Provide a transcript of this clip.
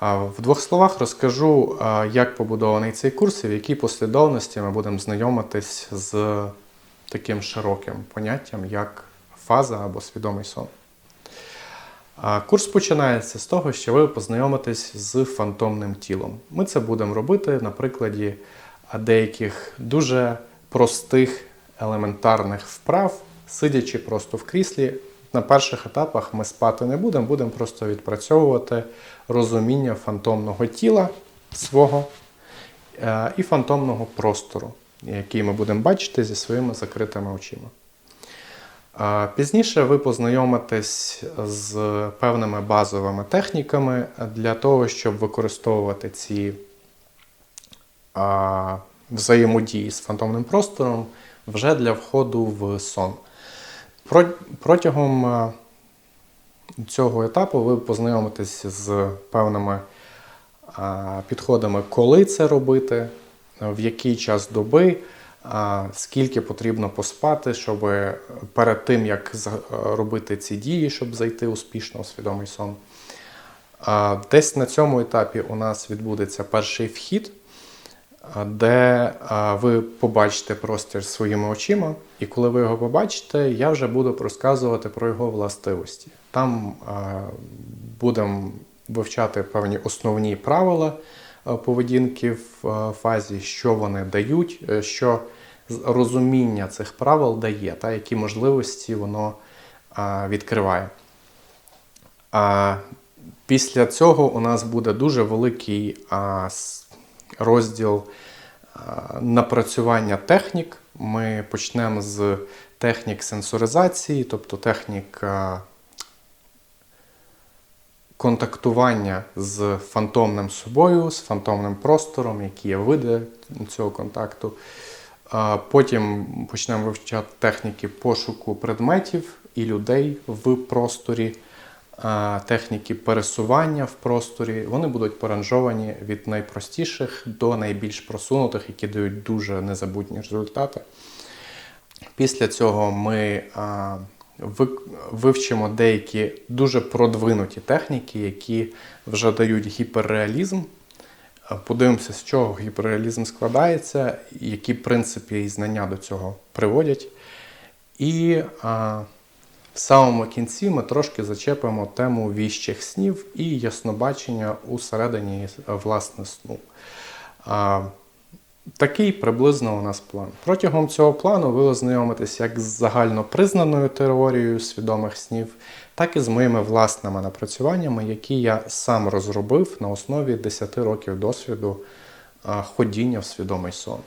В двох словах розкажу, як побудований цей курс і в якій послідовності ми будемо знайомитись з таким широким поняттям, як фаза або свідомий сон. Курс починається з того, що ви познайомитесь з фантомним тілом. Ми це будемо робити на прикладі деяких дуже простих елементарних вправ, сидячи просто в кріслі. На перших етапах ми спати не будемо, будемо просто відпрацьовувати розуміння фантомного тіла свого е, і фантомного простору, який ми будемо бачити зі своїми закритими очима. Пізніше ви познайомитесь з певними базовими техніками для того, щоб використовувати ці взаємодії з фантомним простором вже для входу в сон. Про- Протягом цього етапу ви познайомитесь з певними а, підходами, коли це робити, в який час доби, скільки потрібно поспати, щоб перед тим, як робити ці дії, щоб зайти успішно у свідомий сон. Десь на цьому етапі у нас відбудеться перший вхід, де ви побачите простір своїми очима, і коли ви його побачите, я вже буду розказувати про його властивості. Там будемо вивчати певні основні правила поведінки в фазі, що вони дають, е, що розуміння цих правил дає, та які можливості воно відкриває. Після цього у нас буде дуже великий розділ напрацювання технік. Ми почнемо з технік сенсоризації, тобто технік контактування з фантомним собою, з фантомним простором, які є види цього контакту. Потім почнемо вивчати техніки пошуку предметів і людей в просторі, техніки пересування в просторі. Вони будуть поранжовані від найпростіших до найбільш просунутих, які дають дуже незабутні результати. Після цього ми вивчимо деякі дуже продвинуті техніки, які вже дають гіперреалізм. Подивимося, з чого гіперреалізм складається, які принципи і знання до цього приводять. І а, в самому кінці ми трошки зачепимо тему віщих снів і яснобачення усередині е, власне сну. А, Такий приблизно у нас план. Протягом цього плану ви ознайомитесь як з загальнопризнаною теорією свідомих снів, так і з моїми власними напрацюваннями, які я сам розробив на основі 10 років досвіду ходіння в свідомий сон.